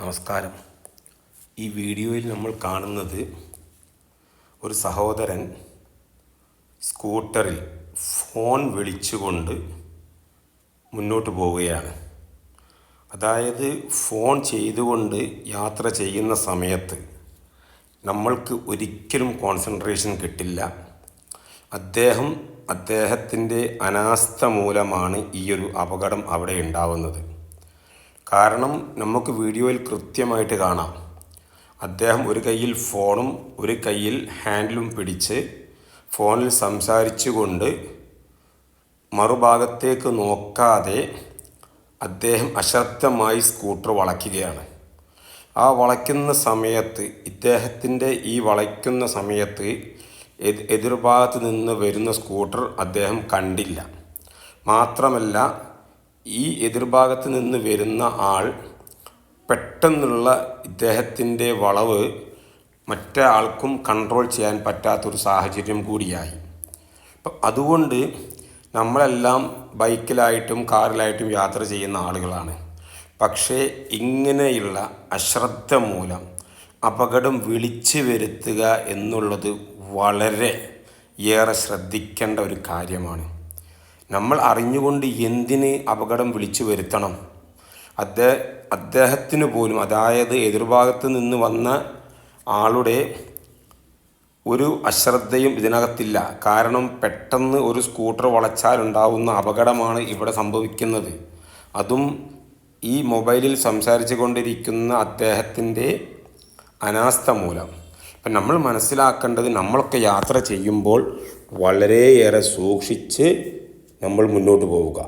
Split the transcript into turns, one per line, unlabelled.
നമസ്കാരം. ഈ വീഡിയോയിൽ നമ്മൾ കാണുന്നത് ഒരു സഹോദരൻ സ്കൂട്ടറിൽ ഫോൺ വിളിച്ചുകൊണ്ട് മുന്നോട്ട് പോവുകയാണ്. അതായത് ഫോൺ ചെയ്തുകൊണ്ട് യാത്ര ചെയ്യുന്ന സമയത്ത് നമ്മൾക്ക് ഒരിക്കലും കോൺസെൻട്രേഷൻ കിട്ടില്ല. അദ്ദേഹം അദ്ദേഹത്തിന്റെ അനാസ്ഥ മൂലമാണ് ഈ ഒരു അപകടം അവിടെ ഉണ്ടാവുന്നത്. കാരണം നമുക്ക് വീഡിയോയിൽ കൃത്യമായിട്ട് കാണാം. അദ്ദേഹം ഒരു കയ്യിൽ ഫോണും ഒരു കയ്യിൽ ഹാൻഡിലും പിടിച്ച് ഫോണിൽ സംസാരിച്ചുകൊണ്ട് മറുഭാഗത്തേക്ക് നോക്കാതെ അദ്ദേഹം അശ്രദ്ധമായി സ്കൂട്ടർ വളയ്ക്കുകയാണ്. ആ വളയ്ക്കുന്ന സമയത്ത് ഇദ്ദേഹത്തിന്റെ ഈ വളയ്ക്കുന്ന സമയത്ത് എതി എതിർഭാഗത്ത് നിന്ന് വരുന്ന സ്കൂട്ടർ അദ്ദേഹം കണ്ടില്ല. മാത്രമല്ല ഈ എതിർഭാഗത്ത് നിന്ന് വരുന്ന ആൾ പെട്ടെന്നുള്ള ഇദ്ദേഹത്തിന്റെ വളവ് മറ്റേ ആൾക്കും കൺട്രോൾ ചെയ്യാൻ പറ്റാത്തൊരു സാഹചര്യം കൂടിയായി. അപ്പം അതുകൊണ്ട് നമ്മളെല്ലാം ബൈക്കിലായിട്ടും കാറിലായിട്ടും യാത്ര ചെയ്യുന്ന ആളുകളാണ്. പക്ഷേ ഇങ്ങനെയുള്ള അശ്രദ്ധ മൂലം അപകടം വിളിച്ചു വരുത്തുക എന്നുള്ളത് വളരെ ഏറെ ശ്രദ്ധിക്കേണ്ട ഒരു കാര്യമാണ്. നമ്മൾ അറിഞ്ഞുകൊണ്ട് എന്തിന് അപകടം വിളിച്ചു വരുത്തണം? അദ്ദേഹ അദ്ദേഹത്തിന് പോലും അതായത് എതിർഭാഗത്ത് നിന്ന് വന്ന ആളുടെ ഒരു അശ്രദ്ധയും ഇതിനകത്തില്ല. കാരണം പെട്ടെന്ന് ഒരു സ്കൂട്ടർ വളച്ചാലുണ്ടാവുന്ന അപകടമാണ് ഇവിടെ സംഭവിക്കുന്നത്. അതും ഈ മൊബൈലിൽ സംസാരിച്ചു കൊണ്ടിരിക്കുന്ന അദ്ദേഹത്തിന്റെ അനാസ്ഥ മൂലം. അപ്പം നമ്മൾ മനസ്സിലാക്കേണ്ടത് നമ്മളൊക്കെ യാത്ര ചെയ്യുമ്പോൾ വളരെയേറെ സൂക്ഷിച്ച് നമ്മൾ മുന്നോട്ട് പോവുക.